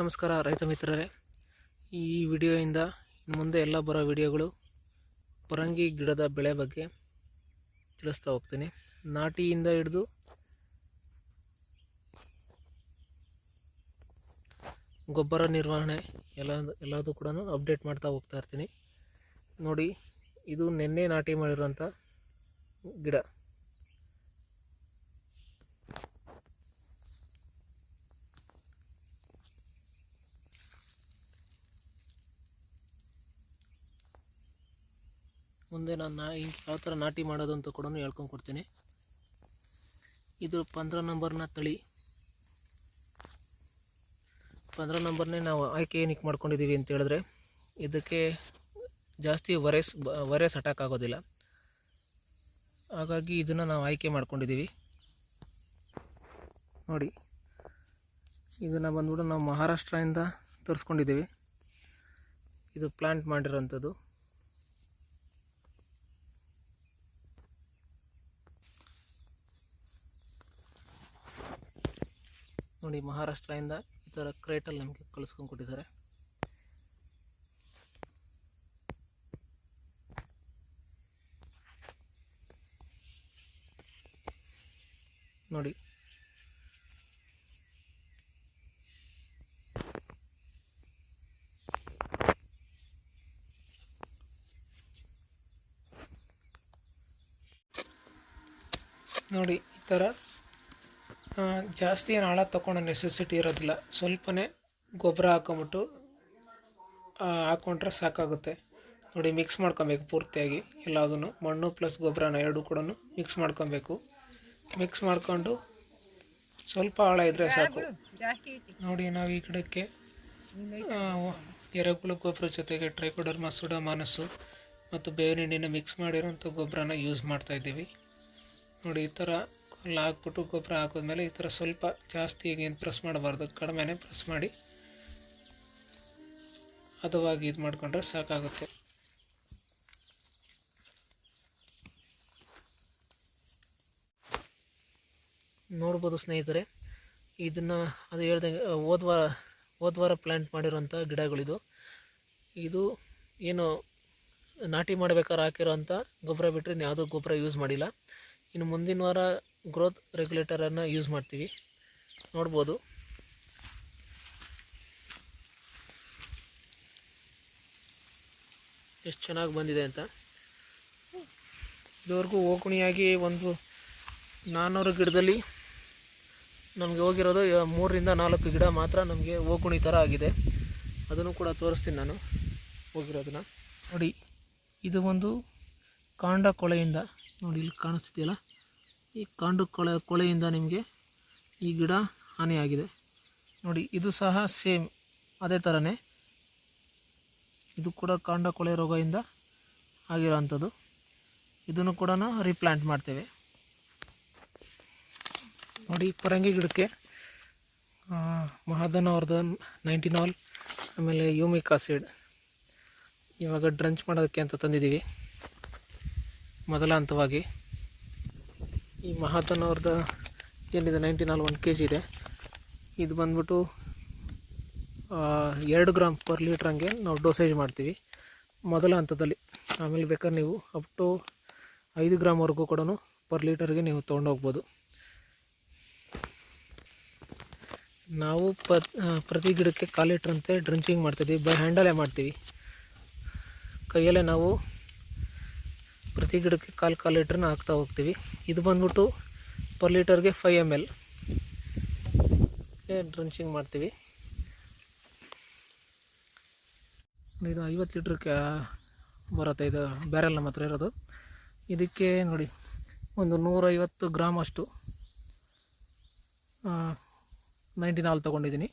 ನಮಸ್ಕಾರ ರೈತ ಮಿತ್ರರೇ. ಈ ವಿಡಿಯೋಯಿಂದ ಮುಂದೆ ಎಲ್ಲ ಬರೋ ವಿಡಿಯೋಗಳು ಪರಂಗಿ ಗಿಡದ ಬೆಳೆ ಬಗ್ಗೆ ತಿಳಿಸ್ತಾ ಹೋಗ್ತೀನಿ. ನಾಟಿಯಿಂದ ಹಿಡಿದು ಗೊಬ್ಬರ ನಿರ್ವಹಣೆ ಎಲ್ಲ ಎಲ್ಲದೂ ಕೂಡ ಅಪ್ಡೇಟ್ ಮಾಡ್ತಾ ಹೋಗ್ತಾ ಇರ್ತೀನಿ. ನೋಡಿ, ಇದು ನಿನ್ನೆ ನಾಟಿ ಮಾಡಿರುವಂಥ ಗಿಡ. ಮುಂದೆ ನಾನು ಹಿಂಗೆ ಯಾವ ಥರ ನಾಟಿ ಮಾಡೋದು ಅಂತ ಕೂಡ ಹೇಳ್ಕೊಂಡು ಕೊಡ್ತೀನಿ. ಇದು ಪಂದ್ರ ನಂಬರ್ನ ತಳಿ. ಪಂದ್ರ ನಂಬರ್ನೇ ನಾವು ಆಯ್ಕೆ ಏನಕ್ಕೆ ಮಾಡ್ಕೊಂಡಿದ್ದೀವಿ ಅಂತ ಹೇಳಿದ್ರೆ, ಇದಕ್ಕೆ ಜಾಸ್ತಿ ವರೆಸ್, ವೈರಸ್ ಅಟ್ಯಾಕ್ ಆಗೋದಿಲ್ಲ. ಹಾಗಾಗಿ ಇದನ್ನು ನಾವು ಆಯ್ಕೆ ಮಾಡ್ಕೊಂಡಿದ್ದೀವಿ. ನೋಡಿ, ಇದನ್ನು ಬಂದ್ಬಿಟ್ಟು ನಾವು ಮಹಾರಾಷ್ಟ್ರದಿಂದ ತರಿಸ್ಕೊಂಡಿದ್ದೀವಿ. ಇದು ಪ್ಲ್ಯಾಂಟ್ ಮಾಡಿರೋಂಥದ್ದು. ನೋಡಿ ಮಹಾರಾಷ್ಟ್ರದಿಂದ ಈ ಥರ ಕ್ರೇಟಲ್ಲಿ ನಮಗೆ ಕಳಿಸ್ಕೊಂಡು ಕೊಟ್ಟಿದ್ದಾರೆ. ನೋಡಿ. ನೋಡಿ ಈ ಥರ ಜಾಸ್ತಿ ಏನು ಆಳ ತೊಗೊಳೋ ನೆಸೆಸಿಟಿ ಇರೋದಿಲ್ಲ. ಸ್ವಲ್ಪನೇ ಗೊಬ್ಬರ ಹಾಕೊಂಬಿಟ್ಟು ಹಾಕ್ಕೊಂಡ್ರೆ ಸಾಕಾಗುತ್ತೆ. ನೋಡಿ ಮಿಕ್ಸ್ ಮಾಡ್ಕೊಬೇಕು ಪೂರ್ತಿಯಾಗಿ. ಎಲ್ಲದನ್ನು ಮಣ್ಣು ಪ್ಲಸ್ ಗೊಬ್ಬರನ ಎರಡು ಕೂಡ ಮಿಕ್ಸ್ ಮಾಡ್ಕೊಬೇಕು. ಮಿಕ್ಸ್ ಮಾಡಿಕೊಂಡು ಸ್ವಲ್ಪ ಆಳ ಇದ್ದರೆ ಸಾಕು. ನೋಡಿ ನಾವು ಈ ಗಿಡಕ್ಕೆ ಎರೆಹುಳು ಗೊಬ್ಬರ ಜೊತೆಗೆ ಟ್ರೈಕೋಡರ್ಮಾ ಸುಡಮಾನಸ್ಸು ಮತ್ತು ಬೇವಿನ ಎಣ್ಣೆನ ಮಿಕ್ಸ್ ಮಾಡಿರೋಂಥ ಗೊಬ್ಬರನ ಯೂಸ್ ಮಾಡ್ತಾಯಿದ್ದೀವಿ ನೋಡಿ ಈ ಥರ ಎಲ್ಲ ಹಾಕ್ಬಿಟ್ಟು ಗೊಬ್ಬರ ಹಾಕಿದ್ಮೇಲೆ ಈ ಥರ ಸ್ವಲ್ಪ ಜಾಸ್ತಿ ಏನು ಪ್ರೆಸ್ ಮಾಡಬಾರ್ದು, ಕಡಿಮೆನೇ ಪ್ರೆಸ್ ಮಾಡಿ. ಹದವಾಗಿ ಇದು ಮಾಡಿಕೊಂಡ್ರೆ ಸಾಕಾಗುತ್ತೆ. ನೋಡ್ಬೋದು ಸ್ನೇಹಿತರೆ, ಇದನ್ನು ಅದು ಹೇಳ್ದಂಗೆ ಹೋದ್ವಾರ ಹೋದ್ವಾರ ಹೋದ ವಾರ ಪ್ಲ್ಯಾಂಟ್ ಮಾಡಿರೋಂಥ ಗಿಡಗಳಿದು. ಇದು ಏನು ನಾಟಿ ಮಾಡ್ಬೇಕಾದ್ರೆ ಹಾಕಿರೋಂಥ ಗೊಬ್ಬರ ಬಿಟ್ಟರೆ ಯಾವುದೋ ಗೊಬ್ಬರ ಯೂಸ್ ಮಾಡಿಲ್ಲ. ಇನ್ನು ಮುಂದಿನ ವಾರ ಗ್ರೋತ್ ರೆಗ್ಯುಲೇಟರನ್ನು ಯೂಸ್ ಮಾಡ್ತೀವಿ. ನೋಡ್ಬೋದು. ಎಷ್ಟು ಚೆನ್ನಾಗಿ ಬಂದಿದೆ ಅಂತ. ಇದುವರೆಗೂ ಓಕುಣಿಯಾಗಿ ಒಂದು ನಾನ್ನೂರು ಗಿಡದಲ್ಲಿ ನಮಗೆ ಹೋಗಿರೋದು ಮೂರರಿಂದ ನಾಲ್ಕು ಗಿಡ ಮಾತ್ರ ನಮಗೆ ಓಕುಣಿ ಥರ ಆಗಿದೆ. ಅದನ್ನು ಕೂಡ ತೋರಿಸ್ತೀನಿ ನಾನು ಹೋಗಿರೋದನ್ನ. ನೋಡಿ, ಇದು ಒಂದು ಕಾಂಡ ಕೊಳೆಯಿಂದ, ನೋಡಿ ಇಲ್ಲಿ ಕಾಣಿಸ್ತಿದೆಯಲ್ಲ? ಈ ಕಾಂಡು ಕೊಳೆ, ಕೊಳೆಯಿಂದ ನಿಮಗೆ ಈ ಗಿಡ ಹಾನಿಯಾಗಿದೆ. ನೋಡಿ, ಇದು ಸಹ ಸೇಮ್ ಅದೇ ಥರನೇ ಇದು ಕೂಡ ಕಾಂಡ ಕೊಳೆ ರೋಗದಿಂದ ಆಗಿರೋವಂಥದ್ದು ಇದನ್ನು ಕೂಡ ರೀಪ್ಲಾಂಟ್ ಮಾಡ್ತೇವೆ. ನೋಡಿ ಪರಂಗಿ ಗಿಡಕ್ಕೆ ಮಹಾಧನವರ್ಧನ್ ನೈಂಟಿನಾಲ್, ಆಮೇಲೆ ಯೂಮಿಕ್ ಆಸಿಡ್. ಇವಾಗ ಡ್ರಂಚ್ ಮಾಡೋದಕ್ಕೆ ಅಂತ ತಂದಿದ್ದೀವಿ. ಮೊದಲ ಹಂತವಾಗಿ. ಈ ಮಹಾಧನವರ್ಧ ಏನಿದೆ ನೈಂಟಿನಾಲ್ ಒಂದು ಕೆ ಜಿ ಇದೆ. ಇದು ಬಂದ್ಬಿಟ್ಟು ಎರಡು ಗ್ರಾಮ್ ಪರ್ ಲೀಟ್ರ್ ಹಂಗೆ ನಾವು ಡೋಸೇಜ್ ಮಾಡ್ತೀವಿ. ಮೊದಲ ಹಂತದಲ್ಲಿ ಆಮೇಲೆ ಬೇಕಾದ್ರೆ ನೀವು ಅಪ್ ಟು ಐದು ಗ್ರಾಮ್ವರೆಗೂ ಕೂಡ ಪರ್ ಲೀಟರ್ಗೆ ನೀವು ತೊಗೊಂಡೋಗ್ಬೋದು ನಾವು ಪ್ರತಿ ಗಿಡಕ್ಕೆ ಕಾಲು ಲೀಟ್ರಂತೆ ಡ್ರಿಂಚಿಂಗ್ ಮಾಡ್ತಿದ್ದೀವಿ, ಬೈ ಹ್ಯಾಂಡಲೇ ಮಾಡ್ತೀವಿ. ಕೈಯಲ್ಲೇ ನಾವು ಪ್ರತಿ ಗಿಡಕ್ಕೆ ಕಾಲು ಕಾಲು ಲೀಟ್ರನ್ನ ಹಾಕ್ತಾ ಹೋಗ್ತೀವಿ. ಇದು ಬಂದ್ಬಿಟ್ಟು ಪರ್ ಲೀಟರ್ಗೆ ಫೈವ್ ಎಂ ಎಲ್ ಡ್ರಂಚಿಂಗ್ ಮಾಡ್ತೀವಿ? ಇದು ಐವತ್ತು ಲೀಟ್ರ್ ಬರುತ್ತೆ, ಇದು ಬ್ಯಾರೆಲ್ ನಮ್ಮ ಹತ್ರ ಇರೋದು. ಇದಕ್ಕೆ ನೋಡಿ, ಒಂದು ನೂರೈವತ್ತು ಗ್ರಾಮ್ ಅಷ್ಟು ನೈಂಟಿ ನಾಲ್ ತೊಗೊಂಡಿದ್ದೀನಿ.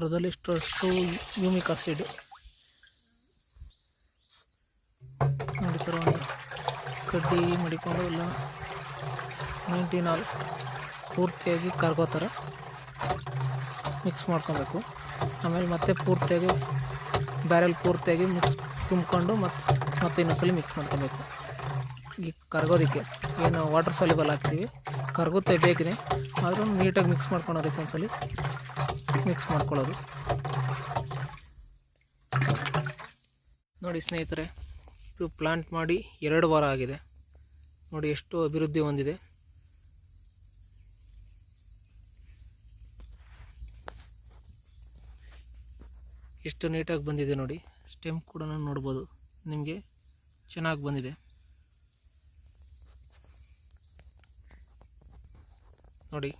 ಅರ್ಧದಲ್ಲಿ ಇಷ್ಟು ಯೂಮಿಕ್ ಆಸಿಡ್. ನೋಡಿ ಒಂದು ಕಡ್ಡಿ ಮಡಿಕೊಂಡು ಎಲ್ಲ ನೈಂಟಿ ನಾಲ್ ಪೂರ್ತಿಯಾಗಿ ಕರ್ಗೋ ಥರ ಮಿಕ್ಸ್ ಮಾಡ್ಕೊಬೇಕು. ಆಮೇಲೆ ಮತ್ತೆ ಪೂರ್ತಿಯಾಗಿ ಬ್ಯಾರೆಲ್ ಪೂರ್ತಿಯಾಗಿ ಮಿಕ್ಸ್ ತುಂಬಿಕೊಂಡು ಮತ್ತೆ ಮತ್ತೆ ಇನ್ನೊಂದ್ಸಲ ಮಿಕ್ಸ್ ಮಾಡ್ಕೊಬೇಕು. ಈಗ ಕರ್ಗೋದಕ್ಕೆ ಏನು ವಾಟರ್ ಸಾಲಿಬಲ್ ಹಾಕ್ತೀವಿ. ಕರ್ಗುತ್ತೆ ಬೇಗನೆ, ಆದರೂ ನೀಟಾಗಿ ಮಿಕ್ಸ್ ಮಾಡ್ಕೊಳೋದಕ್ಕೆ ಒಂದ್ಸಲಿ. ಮಿಕ್ಸ್ ಮಾಡ್ಕೊಳ್ಳೋದು. ನೋಡಿ ಸ್ನೇಹಿತರೆ, ಇದು ಪ್ಲಾಂಟ್ ಮಾಡಿ ಎರಡು ವಾರ ಆಗಿದೆ. ನೋಡಿ ಎಷ್ಟು ಅಭಿವೃದ್ಧಿ ಹೊಂದಿದೆ. ಎಷ್ಟು ನೀಟಾಗಿ ಬಂದಿದೆ ನೋಡಿ. ಸ್ಟೆಮ್ ಕೂಡ ನೋಡ್ಬೋದು. ನಿಮಗೆ ಚೆನ್ನಾಗಿ ಬಂದಿದೆ. ನೋಡಿ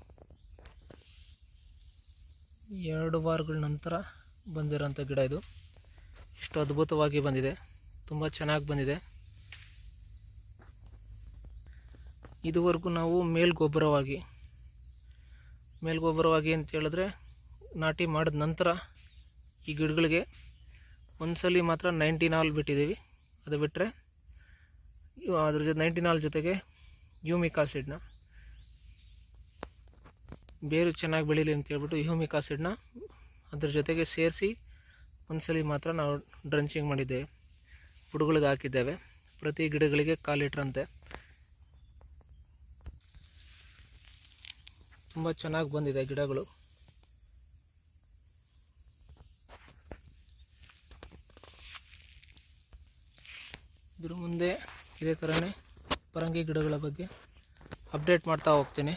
ಎರಡು ವಾರಗಳ ನಂತರ ಬಂದಿರೋಂಥ ಗಿಡ ಇದು. ಇಷ್ಟು ಅದ್ಭುತವಾಗಿ ಬಂದಿದೆ. ತುಂಬ ಚೆನ್ನಾಗಿ ಬಂದಿದೆ. ಇದುವರೆಗೂ ನಾವು ಮೇಲ್ಗೊಬ್ಬರವಾಗಿ ಮೇಲ್ಗೊಬ್ಬರವಾಗಿ ಅಂತ ಹೇಳಿದ್ರೆ ನಾಟಿ ಮಾಡಿದ ನಂತರ ಈ ಗಿಡಗಳಿಗೆ ಒಂದ್ಸಲಿ ಮಾತ್ರ ನೈಂಟಿ ನಾಲ್ ಬಿಟ್ಟಿದ್ದೀವಿ. ಅದು ಬಿಟ್ಟರೆ ಅದ್ರ ಜೊತೆ ನೈಂಟಿ ನಾಲ್ ಜೊತೆಗೆ ಯೂಮಿಕ್ ಆಸಿಡ್ನ. ಬೇರು ಚೆನ್ನಾಗಿ ಬೆಳೀಲಿ ಅಂತ ಹೇಳ್ಬಿಟ್ಟು ಹ್ಯೂಮಿಕ್ ಆಸಿಡ್ನ ಅದ್ರ ಜೊತೆಗೆ ಸೇರಿಸಿ ಒಂದ್ಸಲಿ ಮಾತ್ರ ನಾವು ಡ್ರಂಚಿಂಗ್ ಮಾಡಿದ್ದೇವೆ ಪುಡುಗಳಿಗೆ ಹಾಕಿದ್ದೇವೆ. ಪ್ರತಿ ಗಿಡಗಳಿಗೆ ಕಾಲು ತುಂಬ ಚೆನ್ನಾಗಿ ಬಂದಿದೆ ಗಿಡಗಳು. ಇದ್ರ ಮುಂದೆ ಇದೇ ಥರನೇ ಪರಂಗಿ ಗಿಡಗಳ ಬಗ್ಗೆ ಅಪ್ಡೇಟ್ ಮಾಡ್ತಾ ಹೋಗ್ತೀನಿ.